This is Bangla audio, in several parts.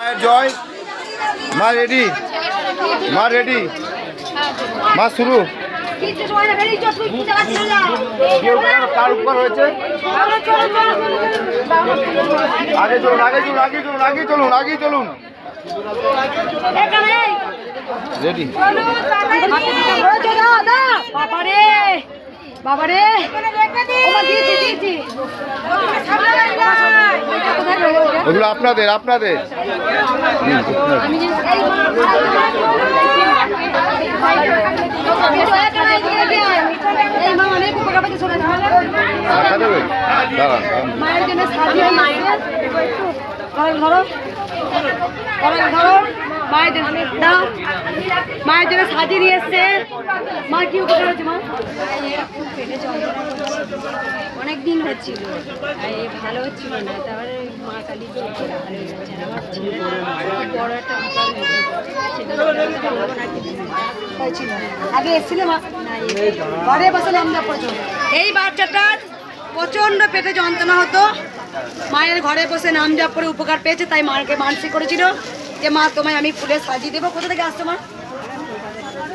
মায়ের জয়। মা রেডি মা রেডি মা শুরু। কার- কার হয়েছে? আগে চলুন আগে চলুন আগে চলুন আগে চলুন আগে চলুন। রেডি বাবারে? ওগুলো আপনাদের আপনাদের মায়ের জন্য ধরো ধরো মায়ের জন্য দাও মায়ের জন্য সাজিয়ে নিয়ে এসছে। মা কি উপকার হচ্ছে মা? অনেক দিন হচ্ছিল। ভালো হচ্ছিল না তারপরে মা কালী বড় একটা আগে এসেছিলে মা? ঘরে বসে আমরা পড়ছো এই বাচ্চাটার প্রচণ্ড পেটে যন্ত্রণা হতো। মায়ের ঘরে বসে নাম জপ করে উপকার পেয়েছে তাই মাকে মানসিক করেছিল যে মা তোমায় আমি ফুলে সাজিয়ে দেবো। কোথা থেকে আসতো মা?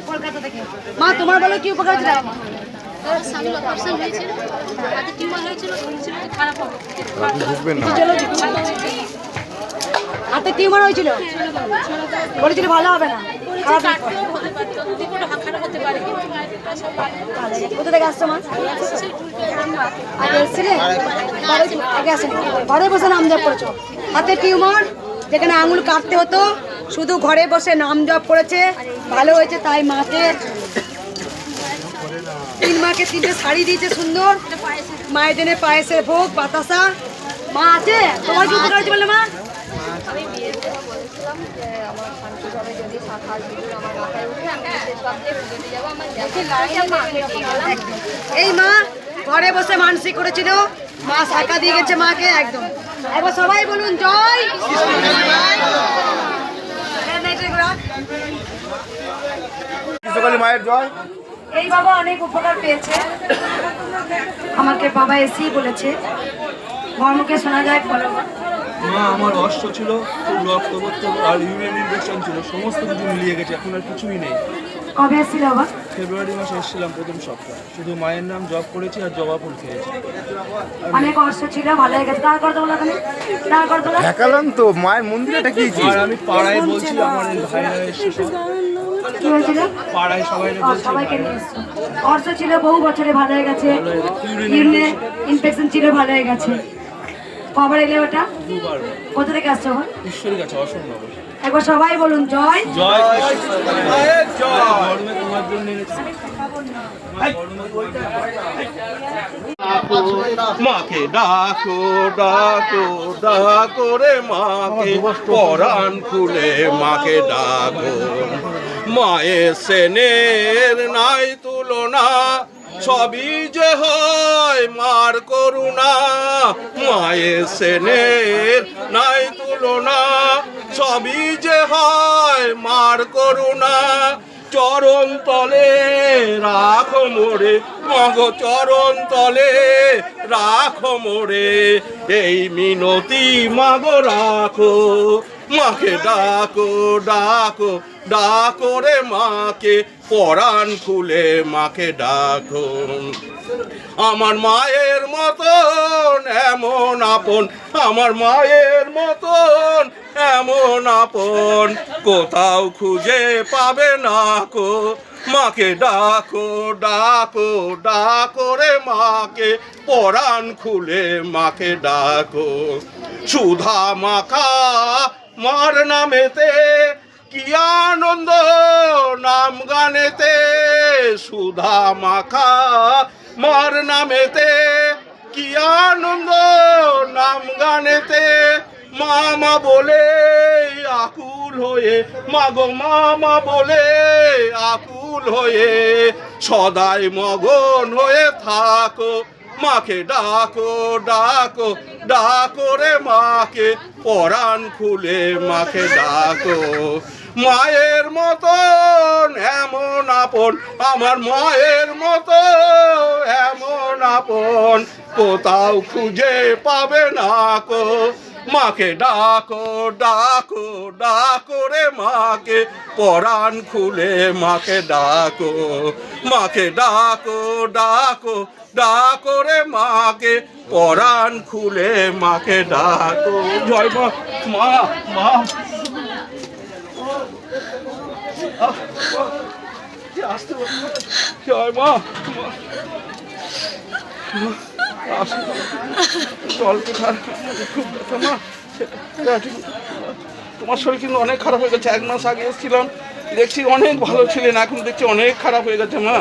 কলকাতা থেকে। মা তোমার বলো কি উপকার ছিল ওর স্বামীর অপারেশন হয়েছিল। হাতে টিউমার হয়েছিল খারাপ হাতে টিউমার হয়েছিল? বলেছিল ভালো হবে না। কোথা থেকে আসছো মা? সেই টুলটা আমরা আগে এসেছিলে? ঘরে আগে আসেনি ঘরে বসে নাম জপ করেছ। হাতে টিউমার যেখানে আঙুল কাটতে হতো শুধু ঘরে বসে নাম জপ করেছে। ভালো হয়েছে তাই মাকে। তিন মাকে তিনটে শাড়ি দিয়েছে সুন্দর। মায়ের জন্য পায়েসের ভোগ বাতাসা। মা আছে? তোমার কি উপকার হয়েছে বলে মা? পর বলেছিলাম যে আমার শান্তিভাবে যদি শাখার আমার মাথায় উঠে আমি সব দিয়ে যাব আমার এই মা ঘরে বসে মানসিক করেছিল। মা শাখা দিয়ে গেছে মাকে একদম। একবার সবাই বলুন জয়! মায়ের জয়। এই বাবা অনেক উপকার পেয়েছে। আমাকে বাবা এসেই বলেছে। ধর্মকে শোনা যায় বলো। মা আমার অস্ত্র ছিল খুব রক্ত করতো আর ইউরিন ইনফেকশন ছিল সমস্ত কিছু মিলিয়ে গেছে এখন আর কিছুই নেই। কবে এসেছিল বাবা? ফেব্রুয়ারি মাসে এসেছিলাম প্রথম সপ্তাহ। শুধু মায়ের নাম জব করেছি আর জবা ফুল খেয়েছি। অনেক কষ্ট ছিল ভালো হয়ে গেছে। দাঁড় করে দেবো ওখানে। দাঁড় করে দেবো দেখালাম তো মায়ের মন্দিরে দেখিয়েছি আর আমি পাড়ায় বলছি আমার এই ভাইরা এসে কি হয়েছিল? পাড়ায় সবাই সবাইকে নিয়ে এসছো। অর্থ ছিল বহু বছরে ভালো হয়ে গেছে। ইউরিনে ইনফেকশন ছিল ভালো হয়ে গেছে। কবার এলে ওটা? কোথা থেকে আসছো এখন? ঈশ্বরের কাছে অসম্ভব। একবার সবাই বলুন জয়। জয় জয় তোমার জন্য মাকে ডাকো ডাকো ডাকো রে মাকে। পরাণ খুলে মাকে ডাকো। মায়ের সেনের নাই তুলনা। সবই যে হয়, মার করুণা মায়ের সেনের নাই তুলনা। সবই যে হয়, মার করুণা, চরণ তলে রাখো মোরে। মগ চরণ তলে রাখো মোরে, এই মিনতি মাগো রাখো। মাকে ডাকো ডাকো ডাকো রে মাকে, পরাণ খুলে মাকে ডাকো। আমার মায়ের মতন এমন আপন, আমার মায়ের মতন এমন আপন, কোথাও খুঁজে পাবে না কো। মাকে ডাকো ডাকো ডাকো রে মাকে, পরাণ খুলে মাকে ডাকো। সুধা মাখা মার নামেতে, কি আনন্দ নাম গানেতে, সুধা মাখা মার নামেতে, কি আনন্দ নাম গানেতে, মামা বলে, আকুল হয়ে, মাগো মামা বলে, আকুল হয়ে, সদাই মগন হয়ে থাকো। মাকে ডাকো ডাকো ডাকো রে মাকে, পরাণ খুলে মাকে ডাকো। মায়ের মতন এমন আপন, আমার মায়ের মতো এমন আপন, কোথাও খুঁজে পাবে না কো। মাকে ডাকো ডাকো ডাকো রে মাকে পরাণ খুলে মাকে ডাকো মাকে ডাকো ডাকো ডাকো রে মাকে পরাণ খুলে মাকে ডাকো জয় মা মা মা জয় মা। জল খুব ব্যথা তোমার শরীর কিন্তু অনেক খারাপ হয়ে গেছে এক মাস আগে এসেছিলাম। দেখছি অনেক ভালো ছিলেন এখন দেখছি অনেক খারাপ হয়ে গেছে মা।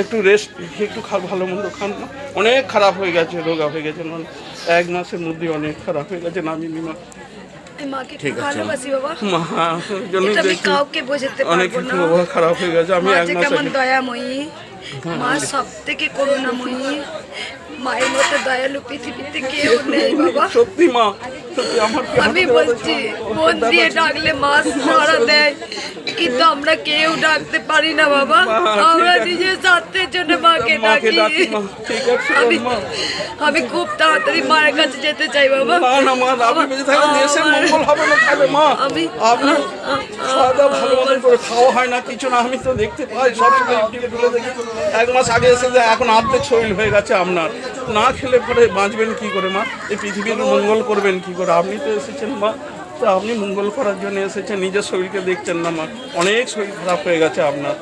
একটু রেস্ট একটু খা ভালো মন্দ খান না অনেক খারাপ হয়ে গেছে রোগা হয়ে গেছে মানে এক মাসের মধ্যে অনেক খারাপ হয়ে গেছে নামিনি মা আমি ঠিক আছে। মা। জন্য অনেক খারাপ হয়ে গেছে আমি এক মাস দয়াময়ী। মা সব থেকে করুণাময়ী। মায়ের মতো দয়ালু পৃথিবীতে কেউ নেই বাবা। সত্যি মা আমি বলছি মন দিয়ে ডাকলে মাছ ধরা দেয়। কিন্তু আমরা কেউ ডাকতে পারি না বাবা। আমরা নিজের স্বার্থের জন্য মাকে ডাকি। আমি আমি খুব তাড়াতাড়ি মায়ের কাছে যেতে চাই বাবা। না মা আপনি বেঁচে থাকলে দেশের মঙ্গল হবে না তাহলে মা। আমি আপনি খাওয়া দাওয়া ভালো করে খাওয়া হয় না কিছু না আমি তো দেখতে পাই সব সময় দেখি। এক মাস আগে এসে যে এখন অর্ধেক শরীর হয়ে গেছে আপনার। না খেলে পরে বাঁচবেন কি করে মা? এই পৃথিবীর মঙ্গল করবেন কি করে? আপনি তো এসেছেন মা। তো আপনি মঙ্গল করার জন্য এসেছেন নিজের শরীরকে দেখছেন না মা। অনেক শরীর খারাপ হয়ে গেছে আপনার।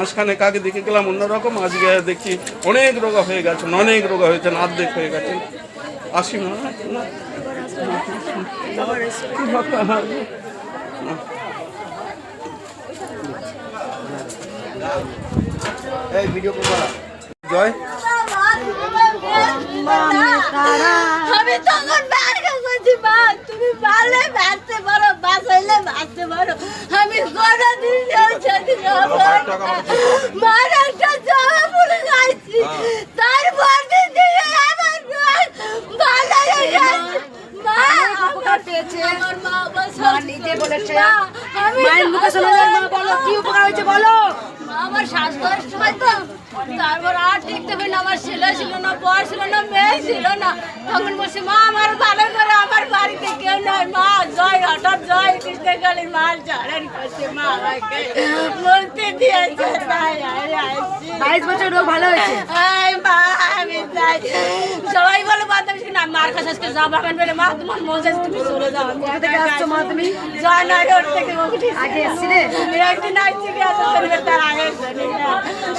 মাঝখানে কাকে দেখে গেলাম অন্যরকম আজকে দেখি অনেক রোগা হয়ে গেছেন অনেক রোগা হয়েছেন অর্ধেক হয়ে গেছেন। আসি মা। এই ভিডিও। জয়। আমি তখন মা। তুমি পারলে বাঁচতে পারো বাঁচাইলে বাঁচতে পারো। আমি কোনো দিন সেদিন মার তারপর দিন থেকে আমার রোজ ভালো গেছে। মা উপকার পেয়েছে। আমার মা নিজে বলেছে। মায়ের মুখে শোনা মা বলো কি উপকার হয়েছে বলো। আমার শ্বাসকষ্ট হয়তো তারপর আর দেখতে পেলাম আমার ছেলে ছিল না বর ছিল না মেয়ে ছিল না। তখন বলছি মা আমার ভালো করে আমার বাড়িতে কেউ নয় মা জয় হঠাৎ জয় কৃষ্ণকালীর মাল করছে মা আমাকে দিয়েছে তাই বাইশ বছর রোগ ভালো হয়েছে? মা আমি সবাই বলে বান্ধবী না মার কাছে আজকে যাব বলে মা তোমার মজা তুমি চলে যাও কোথা থেকে আসছো মা তুমি? জয়নগর থেকে আগে এসছিলে? একদিন আসছি তার আগে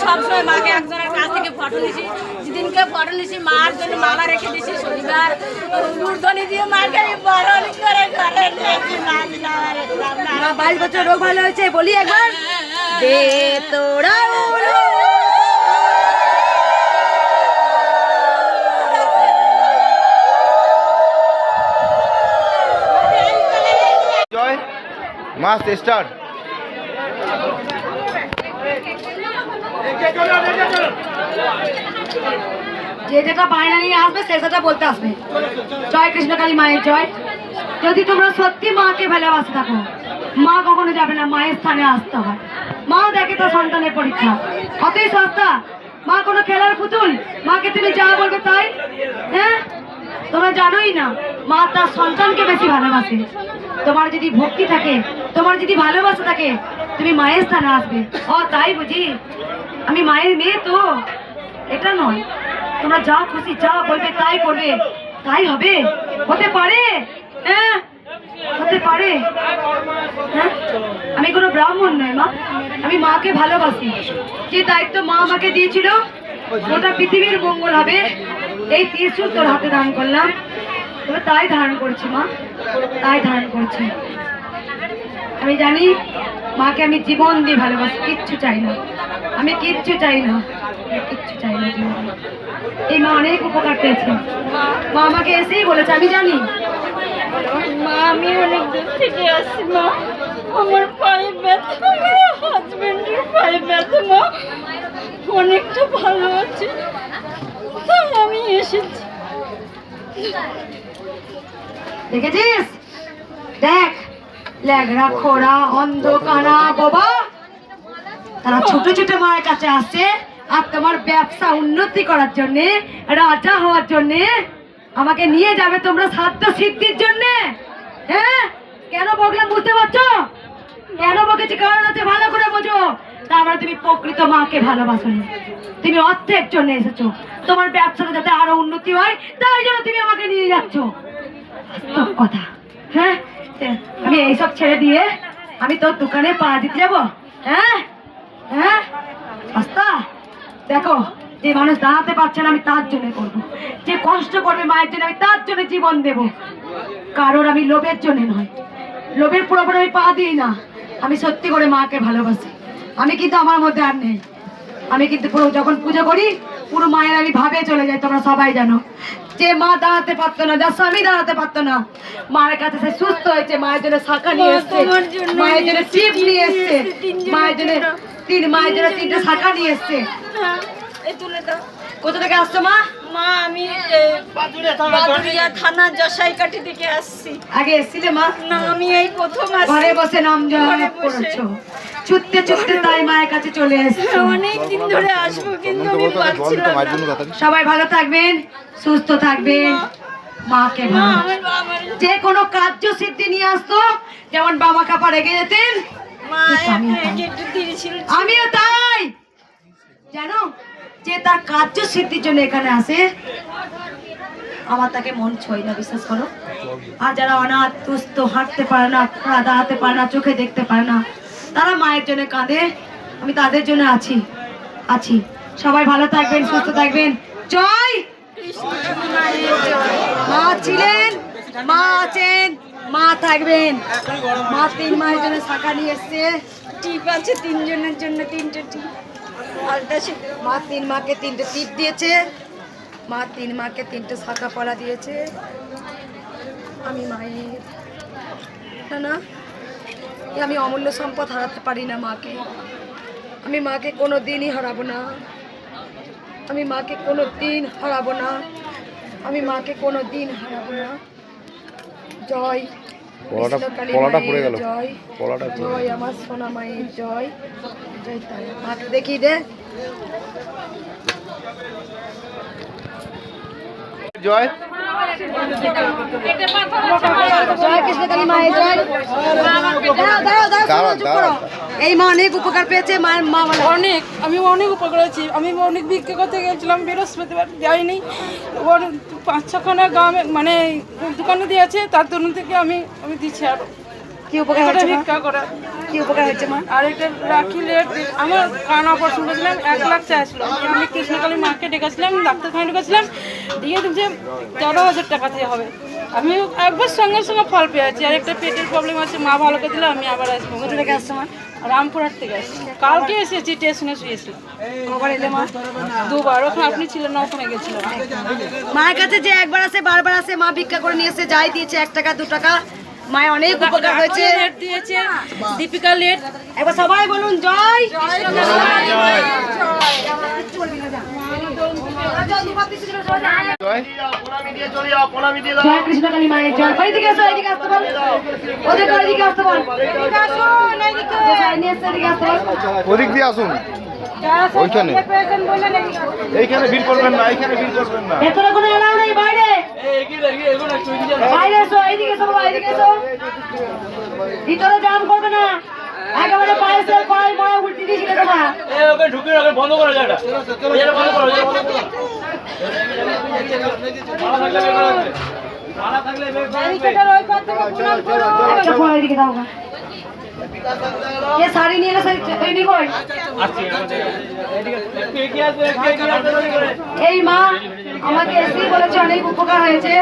সবসময় মাকে একজনের কাছ থেকে ফটো নিছি। যেদিনকে ফটো নিছি মার জন্য মালা রেখে দিছি শনিবার। মূর্ধনি দিয়ে মাকে আমি বরণ করে ঘরে। বাইশ বছর রোগ ভালো হয়েছে বলি একবার। দে তোরা উড়ো। জয় মাস স্টার্ট যে যেটা বায়না নিয়ে আসবে, সে সেটা বলতে আসবে। জয় কৃষ্ণকালী মায়ের জয়। যদি তোমরা সত্যি মাকে ভালোবাসে থাকো, মা কখনো যাবে না, মায়ের স্থানে আসতে হয়। মা দেখে তো সন্তানের পরীক্ষা। কতই সস্তা, মা কোনো খেলার পুতুল? মাকে তুমি যা বলবে তাই? হ্যাঁ? তোমরা জানোই না, মা তার সন্তানকে বেশি ভালোবাসে। তোমার যদি ভক্তি থাকে, তোমার যদি ভালোবাসা থাকে, তুমি মায়ের স্থানে আসবে। ও, তাই বুঝি? আমি মায়ের মেয়ে তো। এটা নয়। তোমরা যা খুশি যা বলবে তাই করবে। তাই হবে? হতে পারে? হ্যাঁ? হতে পারে? হ্যাঁ? আমি কোনো ব্রাহ্মণ নয় মা। আমি মাকে ভালোবাসি। যে দায়িত্ব মা আমাকে দিয়েছিল, গোটা পৃথিবীর মঙ্গল হবে। এই ত্রিশূল তোর হাতে দান করলাম। তবে তাই ধারণ করছি, মা। তাই ধারণ করছি। আমি জানি মাকে আমি জীবন দিয়ে ভালোবাসি, কিচ্ছু চাই না। আমি কিচ্ছু চাই না। কিচ্ছু চাই না এই মা অনেক উপকার পেয়েছে। মা আমাকে এসেই বলেছে আমি জানি। মা আমি অনেক দূর থেকে আসছি মা। আমার পায়ে ব্যথা আমার হাজবেন্ডের পায়ে ব্যথা মা। অনেকটা ভালো আছে। তাই আমি এসেছি। দেখেছিস? দেখ ল্যাগড়া খোড়া অন্ধ কানা বাবা। তারা ছোট ছোট মায়ের কাছে আসছে আর তোমার ব্যবসা উন্নতি করার জন্য, রাজা হওয়ার জন্য আমাকে নিয়ে যাবে তোমরা সাধ্য সিদ্ধির জন্য। হ্যাঁ? কেন বকলাম বুঝতে পারছ? কেন বকেছি কারণ আছে ভালো করে বোঝো। তারপরে তুমি প্রকৃত মাকে ভালোবাসো তুমি অর্থের জন্য এসেছ। তোমার ব্যবসাটা যাতে আরও উন্নতি হয়, তাই জন্য তুমি আমাকে নিয়ে যাচ্ছ। কথা। হ্যাঁ? আমি এইসব ছেড়ে দিয়ে আমি তোর দোকানে পা দিতে যাব। হ্যাঁ? হ্যাঁ? আস্তা দেখো যে মানুষ দাঁড়াতে পারছে না আমি তার জন্য করব। যে কষ্ট করবে মায়ের জন্য আমি তার জন্য জীবন দেব। কারোর আমি লোভের জন্য নয়। লোভের পুরোপুরি আমি পা দিই না। আমি সত্যি করে মাকে ভালোবাসি। আমি কিন্তু আমার মধ্যে আর নেই। আমি কিন্তু পুরো যখন পুজো করি পুরো মায়ের আমি ভাবে চলে যাই তোমরা সবাই জানো। যে মা দাঁড়াতে পারতো না যার স্বামী দাঁড়াতে পারতো না মায়ের কাছে সে সুস্থ হয়েছে মায়ের জন্য শাখা নিয়ে এসছে মায়ের জন্য চিপ নিয়ে এসছে মায়ের জন্য। তিন মায়ের জন্য তিনটে শাখা নিয়ে এসছে। হ্যাঁ, কোথা থেকে আসছো মা? মা আমি থেকে আসছি। আগে এসছিলে মা? না আমি এই প্রথম ঘরে বসে নাম জপ ঘরে বসে। ছুটতে ছুটতে তাই মায়ের কাছে চলে এসছো। অনেক দিন ধরে আসব কিন্তু আমি পারছিলাম সবাই ভালো থাকবেন সুস্থ থাকবেন। মাকে মা যে কোনো কার্য সিদ্ধি নিয়ে আসতো যেমন বাবা কাপা রেগে যেতেন আমিও তাই। জানো যে তার কার্য সিদ্ধির জন্য এখানে আসে আমার তাকে মন ছয় না বিশ্বাস করো। আর যারা অনাথ দুস্থ হাঁটতে পারে না দাঁড়াতে পারে না চোখে দেখতে পারে না তারা মায়ের জন্য কাঁদে। আমি তাদের জন্য আছি আছি। সবাই ভালো থাকবেন সুস্থ থাকবেন। জয়। মা ছিলেন মা আছেন। মা থাকবেন। মা তিন মায়ের জন্য শাখা নিয়ে এসছে। টিপ আছে, তিনজনের জন্য তিনটে টিপ। আলটা মা তিন মাকে তিনটে টিপ দিয়েছে। মা তিন মাকে তিনটে শাখা পলা দিয়েছে। আমি মায়ের না না। আমি অমূল্য সম্পদ হারাতে পারি না মাকে। আমি মাকে কোনো দিনই হারাবো না। আমি মাকে কোনো দিন হারাবো না। আমি মাকে কোনো দিন হারাবো না। জয় পলাটা- কৃষ্ণকালী পলাটা পড়ে গেল। জয়। পলাটা জয় আমার সোনা মায়ের জয়। জয় দেখিয়ে দে। জয়। এই মা অনেক উপকার পেয়েছে মায়ের মা বলে অনেক আমি অনেক উপকার আছি আমি অনেক ভিক্ষা করতে গেছিলাম বৃহস্পতিবার যাইনি। পাঁচ ছখানা গ্রামে মানে দোকানে দিয়েছে তার দোকান থেকে আমি আমি দিচ্ছি আরও। কি উপকার হয়েছে ভিক্ষা করা। কি উপকার হয়েছে মা? আর একটা রাখি লেট আমার কান অপারেশন করেছিলাম এক লাখ চাইছিল। আমি কৃষ্ণকালী মাকে ডেকেছিলাম ডাক্তারখানে ডেকেছিলাম দিয়ে দিচ্ছে তেরো হাজার টাকা দিয়ে হবে। আমি একবার সঙ্গে সঙ্গে ফল পেয়েছি আর একটা পেটের প্রবলেম আছে মা ভালো করে দিলে আমি আবার আসব। কোথা থেকে আসছো মা? রামপুরহাট থেকে আসছি। কালকে এসেছি স্টেশনে শুয়েছিলাম কবার এলে মা? দুবার। ওখানে আপনি ছিলেন না ওখানে গেছিলাম। মায়ের কাছে যে একবার আসে বারবার আসে মা ভিক্ষা করে নিয়ে এসে যাই দিয়েছে এক টাকা দু টাকা। মায়ের অনেক উপকার হয়েছে। দিয়েছে দীপিকা লেট একবার সবাই বলুন জয়। জয়। জয় কৃষ্ণকালী মায়ের জয় ওইদিকে এসো এদিকে আসতে বল ওদের করে এদিকে আসতে এদিকে বল ওদিক দিয়ে আসুন। ওইখানে। এইখানে ভিড় করবেন না, এইখানে ভিড় করবেন না। ভেতরে কোনো এলাও নেই, বাইরে। বাইরে এসো, এইদিকে এসো বাবা এসো। ভিতরে জাম করবে না। একেবারে পায়েসের কড়াই মড়া উল্টে তোমার। ওকে ঢুকে রাখে বন্ধ করা যায় এটা বন্ধ করো করো। শাড়ি নিয়ে। এই মা আমাকে এসেই বলেছে অনেক উপকার হয়েছে।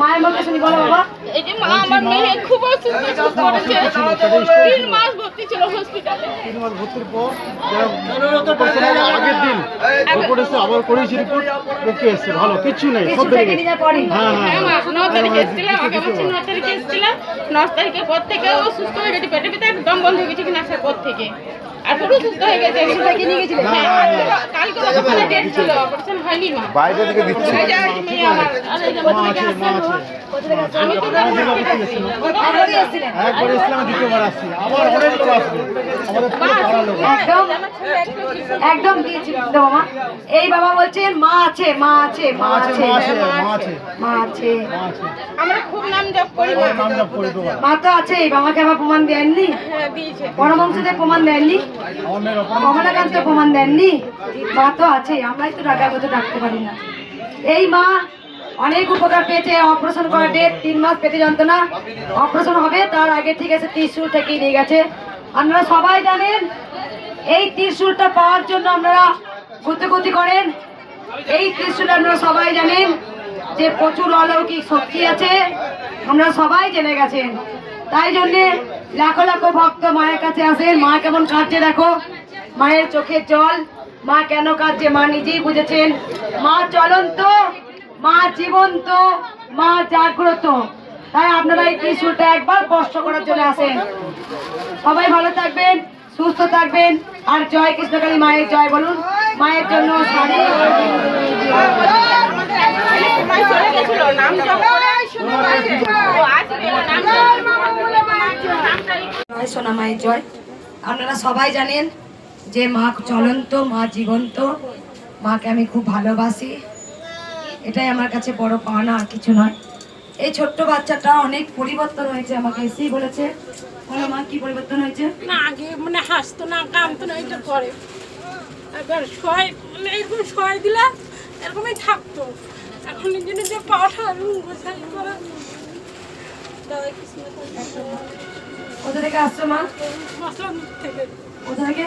মায়ের মুখে শুনি বলো বাবা। এই যে মা আমার মেয়ে খুব অসুস্থ করেছে। তিন মাস ভর্তি ছিল হসপিটালে আগের দিন রিপোর্ট এসে আবার করেছি রিপোর্ট ওকে এসছে ভালো কিছু নেই সব থেকে হ্যাঁ হ্যাঁ হ্যাঁ। মা ন তারিখে এসেছিলাম আগে বছর ন তারিখে এসেছিলাম ন তারিখের পর থেকে ও সুস্থ হয়ে গেছে পেটে পেটে একদম বন্ধ হয়ে গেছে কিনা আসার পর থেকে। হয়ে গেছে। ওষুধটা কিনে গেছিলেন হ্যাঁ, কালকে ওখানে ডেট ছিল অপারেশন হয়নি মা। বাইরে থেকে দিচ্ছে একবার ইসলামে দ্বিতীয়বার আসছি। আবার অনেক লোক আসবে। আমাদের পাড়ার লোক। একদম বাবা এই বাবা বলছেন মা আছে মা আছে মা আছে মা আছে মা আছে। আমরা খুব নাম জপ করি তো মা। তো আছে বাবাকে আবার প্রমাণ দেননি? হ্যাঁ পরমংসদের প্রমাণ দেননি? কমলাকান্ত প্রমাণ দেননি? মা তো আছে আমরাই তো টাকা মতো ডাকতে পারি না। এই মা অনেক উপকার পেয়েছে, অপারেশন করা ডেট তিন মাস পেতে পেটে যন্ত্রণা। অপারেশন হবে, তার আগে ঠিক আছে, ত্রিশুল থেকে নিয়ে গেছে। আপনারা সবাই জানেন, এই ত্রিশুলটা পাওয়ার জন্য আপনারা গুতগুতি করেন। এই ত্রিশুল আপনারা সবাই জানেন যে প্রচুর অলৌকিক শক্তি আছে। আপনারা সবাই জেনে গেছেন। তাই জন্যে লাখো লাখো ভক্ত মায়ের কাছে আসেন। মা কেমন কাঁদছে দেখো? মায়ের চোখের জল। মা কেন কাঁদছে? মা নিজেই বুঝেছেন। মা চলন্ত মা জীবন্ত মা জাগ্রত। তাই আপনারা এই ত্রিশুলটা একবার কষ্ট করার জন্য আসেন। সবাই ভালো থাকবেন সুস্থ থাকবেন। আর জয় কৃষ্ণকালী মায়ের জয় বলুন। মায়ের জন্য শাড়ি। চলে নাম জপ করে ও আসবে নাম জয় আপনারা সবাই জানেন যে মা চলন্ত, মা জীবন্ত। মাকে আমি খুব ভালোবাসি। এটাই আমার কাছে বড় পাওনা, আর কিছু নয়। এই ছোট্ট বাচ্চাটা অনেক পরিবর্তন হয়েছে আমাকে এসেই বলেছে। বলো মা পরিবর্তন হয়েছে? না, আগে মানে হাসতো না না করে। শয় মানে এরকমই থাকতো। এখন যে কোথা থেকে আসছো মা? থেকে কোথা থেকে?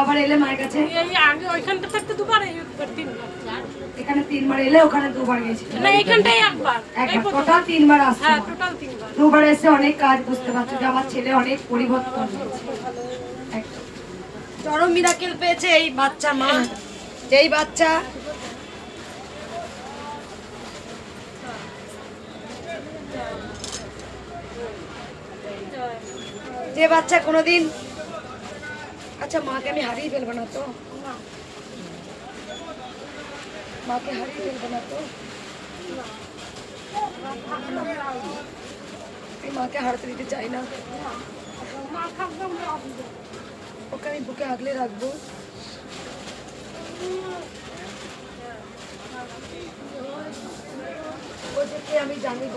আবার এলে মায়ের কাছে? এই আগে ওইখানটা থাকতে দুবার তিনবার। এখানে তিনবার এলে ওখানে দুবার গেছি। না এইখানটাই একবার। একবার টোটাল তিনবার আসছে হ্যাঁ টোটাল তিনবার। দুবার এসে অনেক কাজ বুঝতে পারছ যে আমার ছেলে অনেক পরিবর্তন হয়েছে। চরম মিরাকেল পেয়েছে এই বাচ্চা মা। যেই বাচ্চা যে বাচ্চা কোনোদিন আচ্ছা মাকে আমি হারিয়ে ফেলব না তো? মাকে হারিয়ে ফেলব না তো? আমি মাকে হারাতে দিতে চাই না। ওকে আমি বুকে আগলে রাখব। ওদেরকে আমি জানিব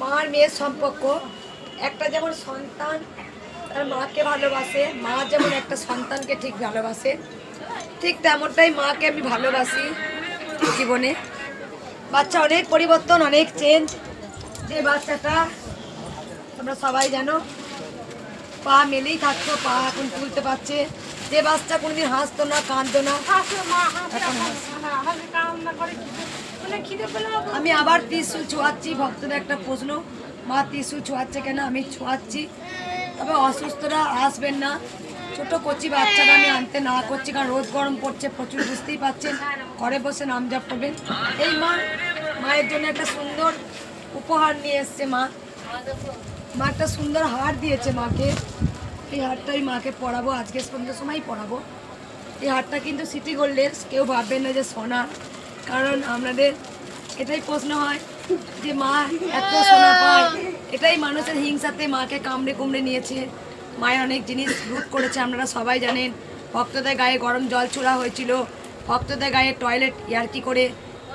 মার মেয়ের সম্পর্ক। একটা যেমন সন্তান তার মাকে ভালোবাসে মা যেমন একটা সন্তানকে ঠিক ভালোবাসে ঠিক তেমনটাই মাকে আমি ভালোবাসি জীবনে। বাচ্চা অনেক পরিবর্তন অনেক চেঞ্জ যে বাচ্চাটা তোমরা সবাই জানো পা মেলেই থাকতো পা এখন তুলতে পারছে। যে বাচ্চা কোনোদিন হাসতো না কাঁদতো না মানে আমি আবার ত্রিশুল ছোঁয়াচ্ছি ভক্তদের একটা প্রশ্ন। মা ত্রিশুল ছোঁয়াচ্ছে কেন? আমি ছোঁয়াচ্ছি। তবে অসুস্থরা আসবেন না। ছোট কচি বাচ্চারা আমি আনতে না করছি, কারণ রোদ গরম পড়ছে, প্রচুর, বুঝতেই পাচ্ছেন। ঘরে বসে নাম জপ করবেন। এই মা, মায়ের জন্য একটা সুন্দর উপহার নিয়ে এসছে মা। মা একটা সুন্দর হার দিয়েছে মাকে। এই হারটাই মাকে পড়াবো আজকে সন্ধ্যের সময় পড়াবো এই হারটা কিন্তু সিটি গোল্ডের, কেউ ভাববেন না যে সোনা। কারণ আমাদের এটাই প্রশ্ন হয় যে মা এত সোনা পায়। এটাই মানুষের হিংসাতে মাকে কামড়ে কুমড়ে নিয়েছে। মায়ের অনেক জিনিস লুট করেছে, আপনারা সবাই জানেন। ভক্তদের গায়ে গরম জল ছোড়া হয়েছিল। ভক্তদের গায়ে টয়লেট ইয়ার্কি করে,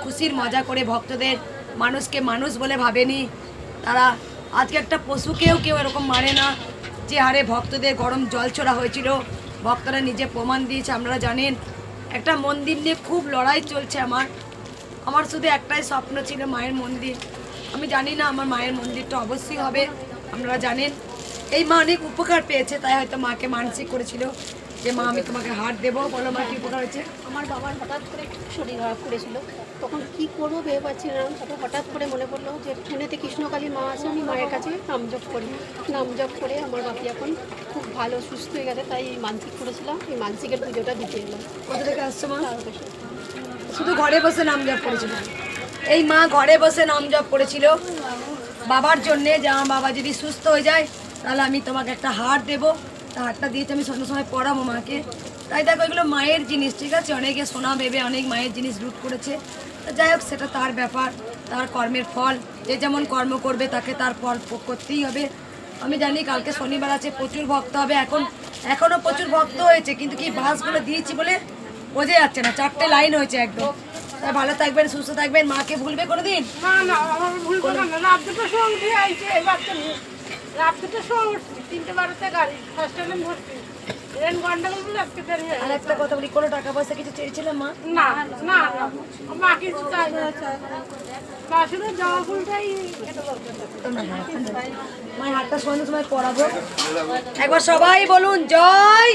খুশির মজা করে ভক্তদের মানুষকে মানুষ বলে ভাবেনি। তারা, আজকে একটা পশুকেও কেউ এরকম মানে না, যে হারে ভক্তদের গরম জল ছোড়া হয়েছিল। ভক্তরা নিজে প্রমাণ দিয়েছে, আপনারা জানেন। একটা মন্দির নিয়ে খুব লড়াই চলছে আমার। আমার শুধু একটাই স্বপ্ন ছিল মায়ের মন্দির। আমি জানি না আমার মায়ের মন্দিরটা অবশ্যই হবে আপনারা জানেন। এই মা অনেক উপকার পেয়েছে তাই হয়তো মাকে মানসিক করেছিল যে মা আমি তোমাকে হাট দেবো। বলো মা কি উপকার হয়েছে? আমার বাবার হঠাৎ করে শরীর খারাপ করেছিল। তখন কি করব ভেবে পাচ্ছি পাচ্ছিলাম তারপর হঠাৎ করে মনে পড়ল যে ফোনেতে কৃষ্ণকালী মা আছে আমি মায়ের কাছে নাম জপ করি। নাম জপ করে আমার বাপি এখন খুব ভালো সুস্থ হয়ে গেছে তাই মানসিক করেছিলাম। এই মানসিকের পুজোটা দিতে এলাম। কোথা থেকে আসছো মা? শুধু ঘরে বসে নাম জপ করেছিল। এই মা ঘরে বসে নাম জপ করেছিল। বাবার জন্যে যে আমার বাবা যদি সুস্থ হয়ে যায়, তাহলে আমি তোমাকে একটা হার দেবো। তা হারটা দিয়েছি আমি সঙ্গে সময় পড়াবো মাকে। তাই দেখো, এগুলো মায়ের জিনিস, ঠিক আছে? অনেকে সোনা ভেবে অনেক মায়ের জিনিস লুট করেছে। যাই হোক, সেটা তার ব্যাপার, তার কর্মের ফল। যে যেমন কর্ম করবে, তাকে তার ফল করতেই হবে। আমি জানি কালকে শনিবার আছে, প্রচুর ভক্ত হবে। এখন এখনও প্রচুর ভক্ত হয়েছে, কিন্তু কি বাসগুলো দিয়েছি বলে বোঝা যাচ্ছে না চারটে লাইন হয়েছে একদম। ভালো থাকবেন সুস্থ থাকবেন মাকে ভুলবে কোনোদিন? না না আমার ভুল না আইছে বাচ্চা নিয়ে। উঠছি তিনটে বারোতে গাড়ি ফার্স্ট টাইম ভর্তি। হয়ে আর একটা কথা বলি কোনো টাকা পয়সা কিছু চেয়েছিলাম মা? না না না মা কিছু চাই না। মা শুধু জবা ফুলটাই মায়ের হাতটা সময় পড়াবো। একবার সবাই বলুন জয়!